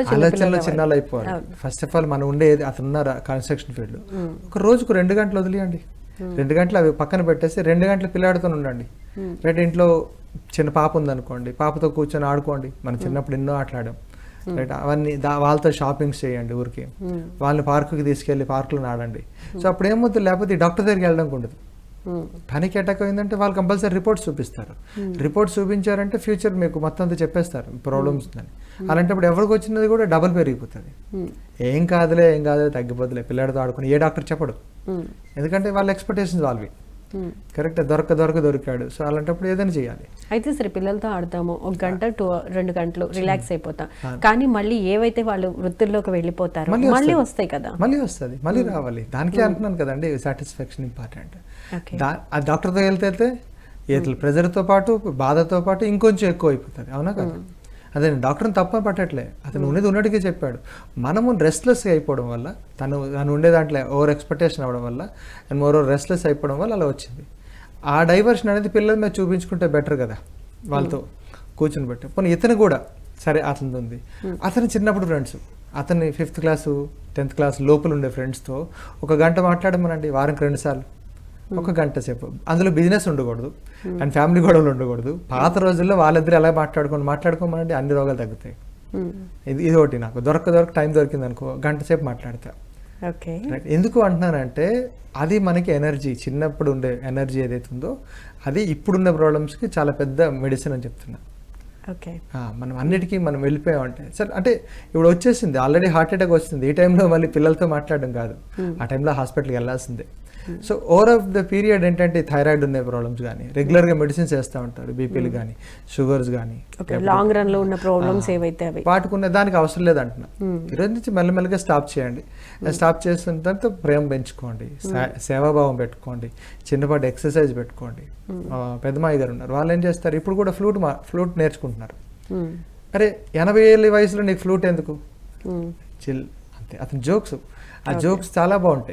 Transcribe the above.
చిన్న ఆలోచనలో చిన్నాళ్ళు అయిపోవాలి. ఫస్ట్ ఆఫ్ ఆల్ మనం ఉండేది అతను ఉన్నారు కన్స్ట్రక్షన్ ఫీల్డ్ ఒక రోజుకు రెండు గంటలు వదిలేయండి. రెండు గంటలు అవి పక్కన పెట్టేసి రెండు గంటలు పిల్లాడితో ఉండండి. రైట్ ఇంట్లో చిన్న పాప ఉందనుకోండి పాపతో కూర్చొని ఆడుకోండి. మనం చిన్నప్పుడు ఎన్నో ఆటలాడాం. రైట్ అవన్నీ దా- వాళ్ళతో షాపింగ్స్ చేయండి ఊరికి. వాళ్ళని పార్కుకి తీసుకెళ్ళి పార్కులో ఆడండి సో అప్పుడు ఏమవుతుంది? లేకపోతే డాక్టర్ దగ్గరికి వెళ్ళడానికి ఉండదు. పానిక్ అటాక్ అయిందంటే వాళ్ళు కంపల్సరీ రిపోర్ట్స్ చూపిస్తారు. రిపోర్ట్స్ చూపించారంటే ఫ్యూచర్ మీకు మొత్తం అంతా చెప్పేస్తారు ప్రాబ్లమ్స్ ఉందని. అలాంటప్పుడు ఎవరికి వచ్చినది కూడా డబుల్ పెరిగిపోతుంది. ఉమ్, ఏం కాదులే ఏం కాదులే తగ్గిపోతులే పిల్లడితో ఆడుకుని ఏ డాక్టర్ చెప్పడు. ఎందుకంటే వాళ్ళ ఎక్స్పెక్టేషన్స్ వాళ్ళవి. కరెక్ట్ దొరక దొరక దొరికాడు. సో అలాంటప్పుడు ఏదైనా చేయాలి. అయితే సరే పిల్లలతో ఆడతాము. ఒక గంట టూ రెండు గంటలు రిలాక్స్ అయిపోతాం. కానీ మళ్ళీ ఏవైతే వాళ్ళు వృత్తుల్లోకి వెళ్ళిపోతారో మళ్ళీ వస్తాయి. కదా. మళ్ళీ వస్తుంది. మళ్ళీ రావాలి. దానికే అంటున్నాను కదండి సాటిస్ఫాక్షన్ ఇంపార్టెంట్ ఆ డాక్టర్తో వెళ్తే వెళ్తే ఏతలు ప్రెజర్తో పాటు బాధతో పాటు ఇంకొంచెం ఎక్కువ అయిపోతుంది అవునా కదా? అదే డాక్టర్ని తప్ప పట్టట్లే. అతను ఉన్నది ఉన్నట్టుగా చెప్పాడు. మనము రెస్ట్లెస్ అయిపోవడం వల్ల తను తను ఉండే దాంట్లో ఓవర్ ఎక్స్పెక్టేషన్ అవ్వడం వల్ల అండ్ మోర్ ఓవర్ రెస్ట్లెస్ అయిపోవడం వల్ల అలా వచ్చింది. ఆ డైవర్షన్ అనేది పిల్లల మీద చూపించుకుంటే బెటర్ కదా వాళ్ళతో కూర్చుని పెట్టి పోనీ ఇతను కూడా సరే అతనిది ఉంది. అతను చిన్నప్పుడు ఫ్రెండ్స్ అతన్ని ఫిఫ్త్ క్లాసు టెన్త్ క్లాస్ లోపల ఉండే ఫ్రెండ్స్తో ఒక గంట మాట్లాడమనండి వారానికి రెండు సార్లు. ఒక గంట సేపు. అందులో బిజినెస్ ఉండకూడదు. అండ్ ఫ్యామిలీ గొడవలు ఉండకూడదు. పాత రోజుల్లో వాళ్ళిద్దరు ఎలా మాట్లాడుకోండి మాట్లాడుకోమనండి అన్ని రోగాలు తగ్గుతాయి. ఉమ్, ఇది ఇది ఒకటి నాకు. దొరక దొరక టైం దొరికింది అనుకో గంట సేపు మాట్లాడతా. ఎందుకు అంటున్నానంటే అది మనకి ఎనర్జీ చిన్నప్పుడు ఉండే ఎనర్జీ ఏదైతే ఉందో అది ఇప్పుడున్న ప్రాబ్లమ్స్కి చాలా పెద్ద మెడిసిన్ అని చెప్తున్నా. ఓకే. మనం అన్నిటికీ మనం వెళ్ళిపోయామంటే. సరే అంటే ఇప్పుడు వచ్చేసింది. ఆల్రెడీ హార్ట్ అటాక్ వచ్చింది. ఈ టైంలో మళ్ళీ పిల్లలతో మాట్లాడడం కాదు. ఆ టైంలో హాస్పిటల్కి వెళ్ళాల్సిందే. So over of the period ఏంటంటే థైరాయిడ్ ఉన్న ప్రాబ్లమ్స్ కానీ రెగ్యులర్గా మెడిసిన్స్ వేస్తూ ఉంటారు బీపీలు కానీ షుగర్స్ కానీ లాంగ్ రన్లో ఉన్న ప్రాబ్లమ్స్ ఏవైతే అవి? వాటికున్న దానికి అవసరం లేదంటున్నా. ఈరోజు నుంచి మెల్లమెల్లగా స్టాప్ చేయండి. స్టాప్ చేసిన తర్వాత ప్రేమ పెంచుకోండి. సేవాభావం పెట్టుకోండి. చిన్నపాటి ఎక్సర్సైజ్ పెట్టుకోండి. పెద్దమాయి గారు ఉన్నారు. వాళ్ళు ఏం చేస్తారు? ఇప్పుడు కూడా ఫ్లూట్ ఫ్లూట్ నేర్చుకుంటున్నారు. అరే ఎనభై ఏళ్ళ వయసులో నీకు ఫ్లూట్ ఎందుకు? చిల్ అంతే. అతని జోక్స్ ఆ జోక్స్ చాలా బాగుంటాయి.